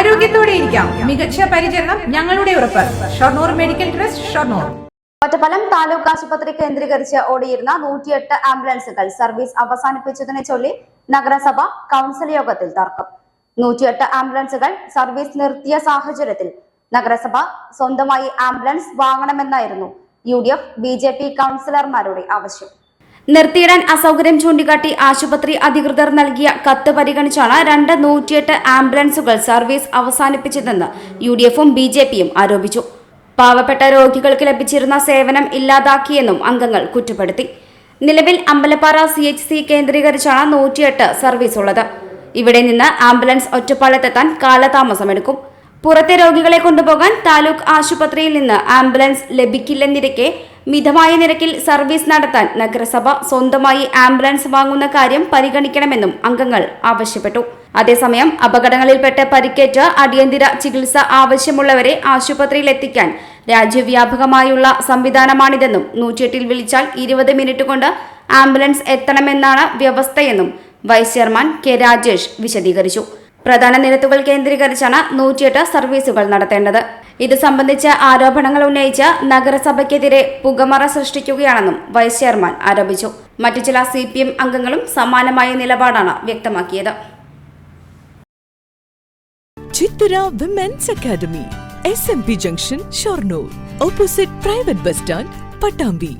ആരോഗ്യത്തോടെ ഇരിക്കാം. മികച്ച പരിചരണം ഞങ്ങളുടെ ഉറപ്പ്. Shoranur medical trust Shoranur. Ottapalam taluk ആശുപത്രി കേന്ദ്രീകരിച്ച് ഓടിയിരുന്ന നൂറ്റിയെട്ട് ആംബുലൻസുകൾ സർവീസ് അവസാനിപ്പിച്ചതിനെ ചൊല്ലി നഗരസഭ കൗൺസിൽ യോഗത്തിൽ തർക്കം. നൂറ്റിയെട്ട് ആംബുലൻസുകൾ സർവീസ് നിർത്തിയ സാഹചര്യത്തിൽ നഗരസഭ സ്വന്തമായി ambulance വാങ്ങണമെന്നായിരുന്നു U D F B J P കൗൺസിലർമാരുടെ ആവശ്യം. നിർത്തിയിടാൻ അസൗകര്യം ചൂണ്ടിക്കാട്ടി ആശുപത്രി അധികൃതർ നൽകിയ കത്ത് പരിഗണിച്ചാണ് രണ്ട് നൂറ്റിയെട്ട് ആംബുലൻസുകൾ സർവീസ് അവസാനിപ്പിച്ചതെന്ന് യു ഡി എഫും ബി ജെ പിയും ആരോപിച്ചു. പാവപ്പെട്ട രോഗികൾക്ക് ലഭിച്ചിരുന്ന സേവനം ഇല്ലാതാക്കിയെന്നും അംഗങ്ങൾ കുറ്റപ്പെടുത്തി. നിലവിൽ അമ്പലപ്പാറ സി എച്ച് സി കേന്ദ്രീകരിച്ചാണ് നൂറ്റിയെട്ട് സർവീസ് ഉള്ളത് ഇവിടെ നിന്ന് ആംബുലൻസ് ഒറ്റപ്പാലത്തെത്താൻ കാലതാമസമെടുക്കും. പുറത്തെ രോഗികളെ കൊണ്ടുപോകാൻ താലൂക്ക് ആശുപത്രിയിൽ നിന്ന് ആംബുലൻസ് ലഭിക്കില്ലെന്നിരിക്കെ മിതമായ നിരക്കിൽ സർവീസ് നടത്താൻ നഗരസഭ സ്വന്തമായി ആംബുലൻസ് വാങ്ങുന്ന കാര്യം പരിഗണിക്കണമെന്നും അംഗങ്ങൾ ആവശ്യപ്പെട്ടു. അതേസമയം അപകടങ്ങളിൽപ്പെട്ട് പരിക്കേറ്റ് അടിയന്തര ചികിത്സ ആവശ്യമുള്ളവരെ ആശുപത്രിയിൽ എത്തിക്കാൻ രാജ്യവ്യാപകമായുള്ള സംവിധാനമാണിതെന്നും നൂറ്റിയെട്ടിൽ വിളിച്ചാൽ ഇരുപത് മിനിറ്റ് കൊണ്ട് ആംബുലൻസ് എത്തണമെന്നാണ് വ്യവസ്ഥയെന്നും വൈസ് ചെയർമാൻ കെ രാജേഷ് വിശദീകരിച്ചു. പ്രധാന നിരത്തുകൾ കേന്ദ്രീകരിച്ചാണ് നൂറ്റിയെട്ട് സർവീസുകൾ നടത്തേണ്ടത്. ഇത് സംബന്ധിച്ച് ആരോപണങ്ങൾ ഉന്നയിച്ച് നഗരസഭയ്ക്കെതിരെ പുകമറ സൃഷ്ടിക്കുകയാണെന്നും വൈസ് ചെയർമാൻ ആരോപിച്ചു. മറ്റു ചില സി അംഗങ്ങളും സമാനമായ നിലപാടാണ് വ്യക്തമാക്കിയത്. ചിത്തുര women's academy S M P junction Shoranur opposite private bus stand Pattambi